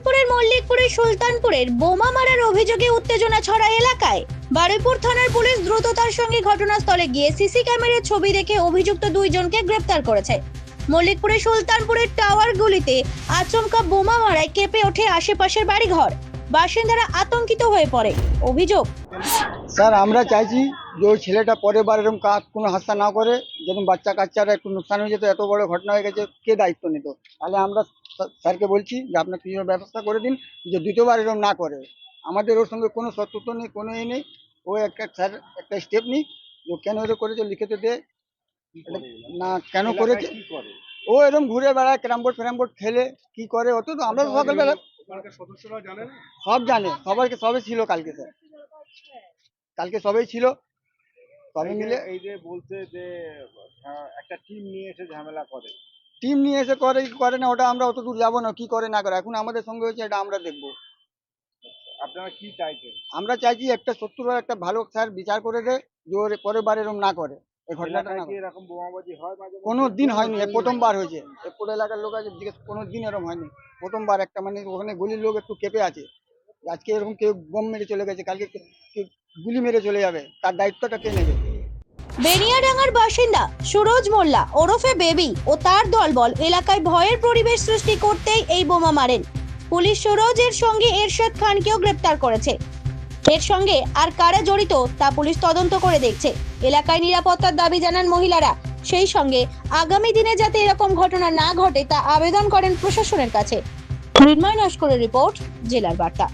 বারুইপুরের মল্লিকপুরের সুলতানপুরের বোমা মারার অভিযোগে উত্তেজনা ছড়া এলাকায়। বারুইপুর থানার পুলিশ দ্রুততার সঙ্গে ঘটনাস্থলে গিয়ে সিসি ক্যামেরার ছবি দেখে অভিযুক্ত দুইজনকে গ্রেপ্তার করেছে। মল্লিকপুরের সুলতানপুরের টাওয়ার গুলিতে আচমকা বোমা মারায় কেঁপে ওঠে আশেপাশের বাড়িঘর। বাসিন্দারা আতঙ্কিত হয়ে পড়ে। অভিযোগ? স্যার, আমরা চাইছি যে ওই ছেলেটা পরের বার এরকম কাজ কোনো হাস্তা না করে যেরকম বাচ্চা কাচ্চারা একটু নুকসান হয়ে যেত এত বড় ঘটনা হয়ে গেছে কে দায়িত্ব নিত? তাহলে আমরা স্যারকে বলছি যে আপনার কিছু ব্যবস্থা করে দিন যে দ্বিতীয়বার এরকম না করে। আমাদের ওর সঙ্গে কোনো শত্রুত্ব নেই কোনো এ নেই। ও একটা স্যার একটা স্টেপ নিই ও কেন এটা করেছে লিখেতে দে। না কেন করেছে? ও এরকম ঘুরে বেড়ায় ক্যারাম বোর্ড ফ্যারাম বোর্ড খেলে কি করে? অত তো আমরা তো সকালবেলা সব জানে সবাইকে সবাই ছিল কালকে স্যার। কালকে সবাই ছিল সবাই মিলে এই যে বলছে যে আহ, একটা টিম নিয়ে এসে ঝামেলা করে। টিম নিয়ে এসে করে কি করে না ওটা আমরা অত দূর যাব না কি করে না করে। এখন আমাদের সঙ্গে হয়েছে এটা আমরা দেখব। আপনারা কি চাইছেন? আমরা চাইছি একটা একটা ভালো স্যার বিচার করে দে যে ওর পরের বার এরকম না করে। এই ঘটনাটা না এরকম বোমাবাজি হয় কোনো দিন হয়নি প্রথমবার হয়েছে। পুরো এলাকার লোক আছে জিজ্ঞেস কোনো দিন এরকম হয়নি। প্রথমবার একটা মানে ওখানে গলির লোক একটু কেঁপে আছে। আজকে এরকম কেউ বোম মেরে চলে গেছে কালকে গুলি মেরে চলে যাবে। তার দায়িত্বটা কে নেবে? বেনিয়াডাঙ্গার বাসিন্দা সুরজ মোল্লা ওরফে বেবি ও তার দলবল এলাকায় ভয়ের পরিবেশ সৃষ্টি করতেই এই বোমা মারেন। পুলিশ সুরজের সঙ্গে এরশাদ খানকেও গ্রেপ্তার করেছে। এর সঙ্গে আর কারা জড়িত তা পুলিশ তদন্ত করে দেখছে। এলাকায় নিরাপত্তার দাবি জানান মহিলারা। সেই সঙ্গে আগামী দিনে যাতে এরকম ঘটনা না ঘটে তা আবেদন করেন প্রশাসনের কাছে। মৃন্ময় নস্করের রিপোর্ট, জেলার বার্তা।